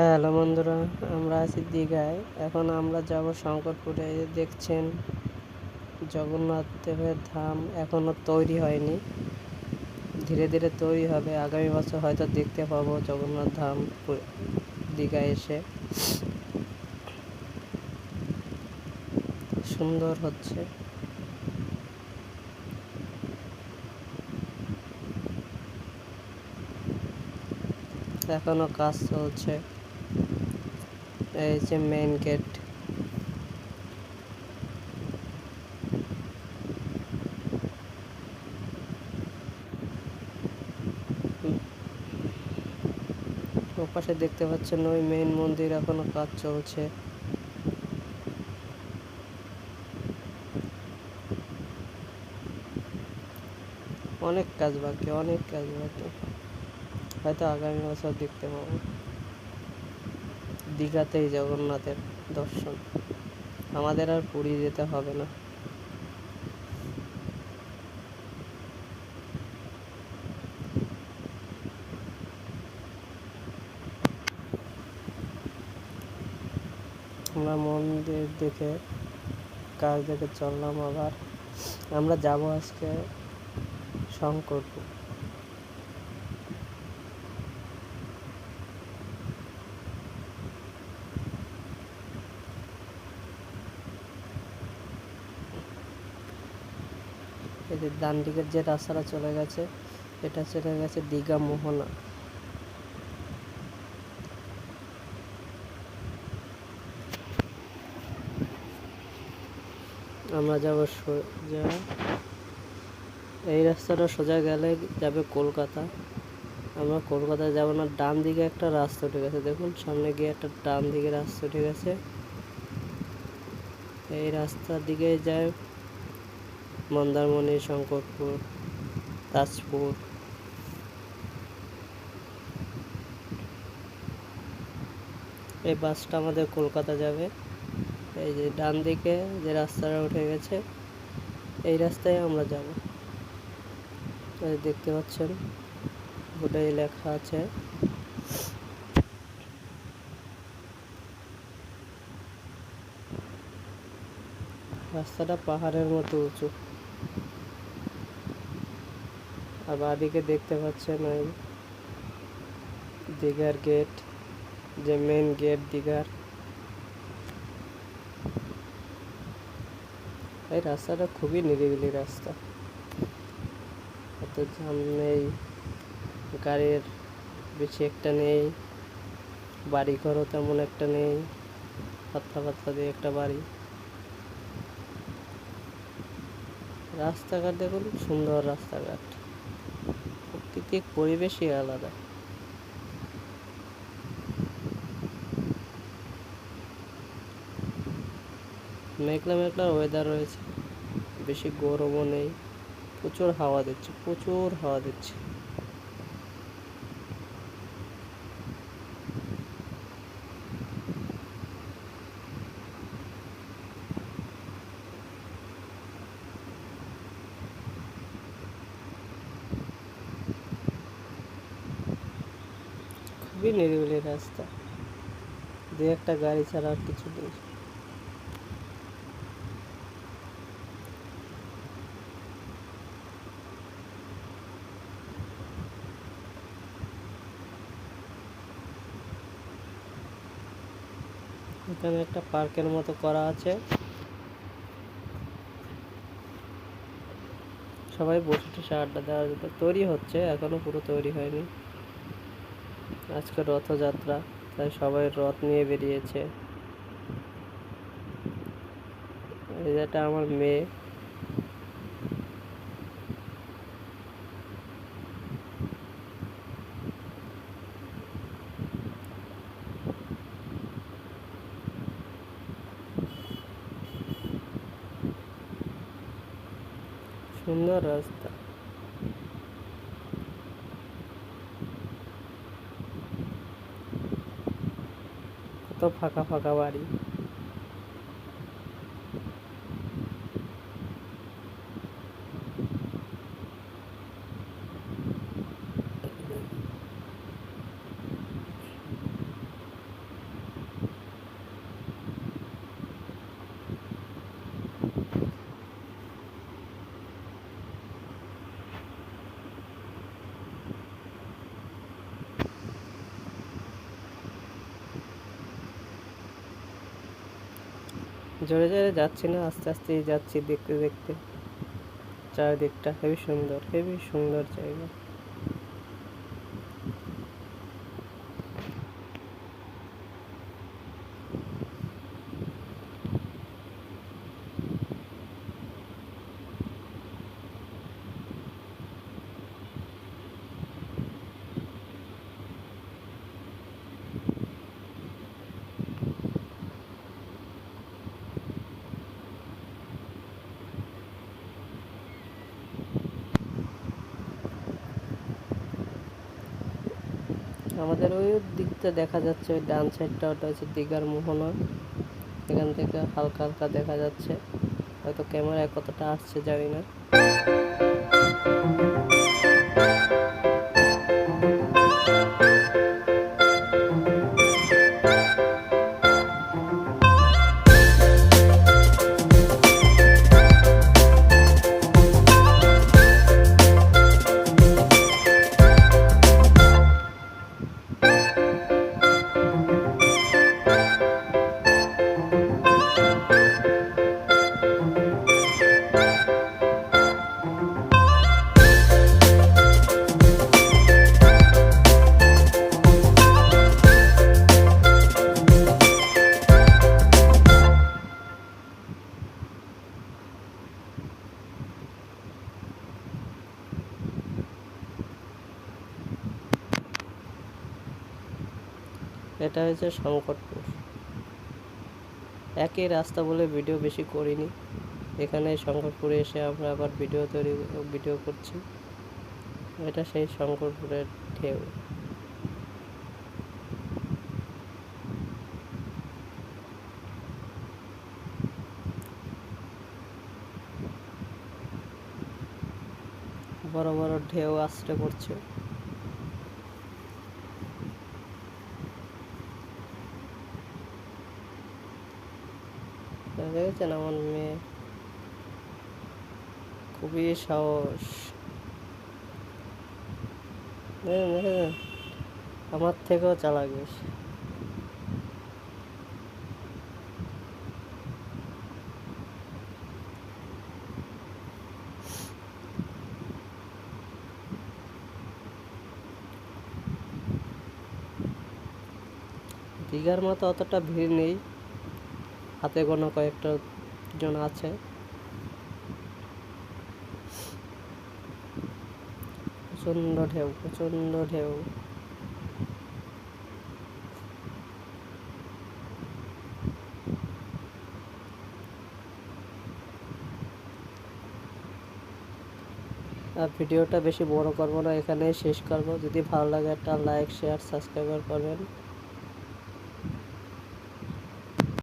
Hello বন্ধুরা, আমরা আছি দীঘায়। এখন আমরা যাব শঙ্করপুরে দেখছেন জগন্নাথ দেবের ধাম এখনও তৈরি হয়নি। ধীরে ধীরে তৈরি হবে, আগামী বছর হয়তো দেখতে পাবো জগন্নাথ ধাম দীঘায় এসে। সুন্দর হচ্ছে। এখনও কাজ চলছে। এই মেইন গেট ওপাশে দেখতে পাচ্ছেন ওই মেইন মন্দির এখনও কাজ চলছে। অনেক কাজ বাকি, অনেক কাজ বাকি। হয়তো আগামী বছর দেখতে পাবো। দীঘাতেই জগন্নাথের দর্শন। আমাদের আর পুরী যেতে হবে না। আমরা মন্দির দেখে, কাজ দেখে চললাম আবার। আমরা যাব আজকে শঙ্করপুর। যে ডান দিকের যে রাস্তাটা চলে গেছে, এটা চলে গেছে দীঘা মোহনা। আমরা যাব সোজা। এই রাস্তাটা সোজা গেলে যাবে কলকাতা। আমরা কলকাতায় যাব না, ডান দিকে একটা রাস্তা উঠে গেছে। দেখুন, সামনে গিয়ে একটা ডান দিকে রাস্তা উঠে গেছে। এই রাস্তার দিকে যায় মন্দারমণি, শঙ্করপুর, তাজপুর। এই বাসটা আমাদের কলকাতা যাবে। এই যে ডান দিকে যে রাস্তাটা উঠে গেছে, এই রাস্তায় আমরা যাব। দেখতে পাচ্ছেন বোর্ডে লেখা আছে। রাস্তাটা পাহাড়ের মতো উঁচু। আর বাদিকে দেখতে পাচ্ছেন ওই দীঘার গেট যে মেন গেট দীঘার। এই রাস্তাটা খুবই নিরিবিলি রাস্তা। জ্যাম নেই গাড়ির বেশি একটা নেই বাড়ি ঘরও তেমন একটা নেই, পাতলা পাতলা দিয়ে একটা বাড়ি। রাস্তাঘাট দেখুন সুন্দর রাস্তাঘাট। প্রকৃতিক পরিবেশই আলাদা। মেঘলা মেঘলা ওয়েদার রয়েছে। বেশি গরমও নেই। প্রচুর হাওয়া দিচ্ছে, প্রচুর হাওয়া দিচ্ছে। খুবই নিরিবিলি রাস্তা। দু একটা গাড়ি ছাড়া আর কিছু নেই। এখানে একটা পার্কের মতো করা আছে। সবাই বসে টসে আড্ডা দেওয়ার জন্য তৈরি হচ্ছে, এখনও পুরো তৈরি হয়নি। আজকে রথযাত্রা তাই সবাই রথ নিয়ে বেরিয়েছে। এটা আমার মেয়ে। সুন্দর রাস্তা। ফাঁকা ফাঁকা বাড়ি। জোরে জোরে যাচ্ছি না, আস্তে আস্তেই যাচ্ছি দেখতে দেখতে। চারিদিকটা হেবি সুন্দর হেবি সুন্দর জায়গা। আমাদের ওই দিকটা দেখা যাচ্ছে, ওই ডান সাইডটা ওটা হচ্ছে দীঘার মোহনা এখান থেকে হালকা হালকা দেখা যাচ্ছে। হয়তো ক্যামেরায় কতটা আসছে জানি না। এটা হচ্ছে শঙ্করপুর একই রাস্তা বলে ভিডিও বেশি করিনি। এখানে শঙ্করপুরে এসে আমরা আবার ভিডিও তৈরি, ভিডিও করছি। এটা সেই শঙ্করপুরের ঢেউ। বড় বড় ঢেউ আসতে পড়ছে। দেখেছেন আমার মেয়ে? খুবই সাহস? আমার থেকেও চালাক বেশি। দীঘার মতো অতটা ভিড় নেই। হাতে গোনা কয়েকটা জন আছে। প্রচণ্ড ঢেউ প্রচণ্ড ঢেউ। ভিডিওটা বেশি বড় করব না এখানে শেষ করব। যদি ভালো লাগে একটা লাইক, শেয়ার সাবস্ক্রাইবার করবেন।